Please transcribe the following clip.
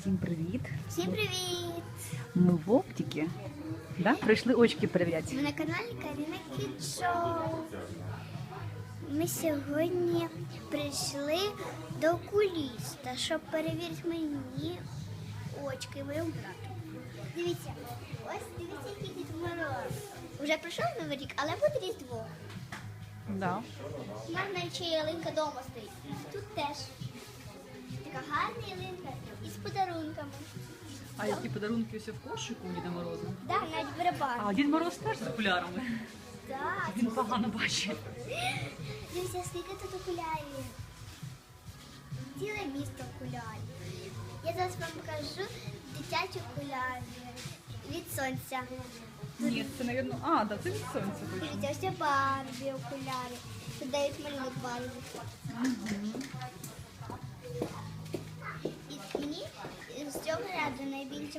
Всім привіт! Всім привіт! Ми в оптиці. Да? Прийшли очки перевіряти. Ми на каналі Каріна Кіт Ми сьогодні прийшли до окуліста, щоб перевірити мені очки і моєму брату. Дивіться, ось дивіться, який Дід Мороз. Уже пройшов новий рік, але буде різдво. Да. У нас навіть ще ялинка вдома стоїть. Тут теж. Така гарна ялинка подарунками. А які подарунки ось в кошику у Діда Мороза? Так, навіть барабан. А Дід Мороз теж з окулярами. Так, Він погано бачить. Дивіться, скільки тут окулярів. Ціле місто окулярів. Я зараз вам покажу дитячі окуляри від сонця. Ні, це, мабуть, а, да, це від сонця точно. Дивіться, ось Барбі окуляри. Тут дають малюнок Барбі. І мені з цього ряду найбільше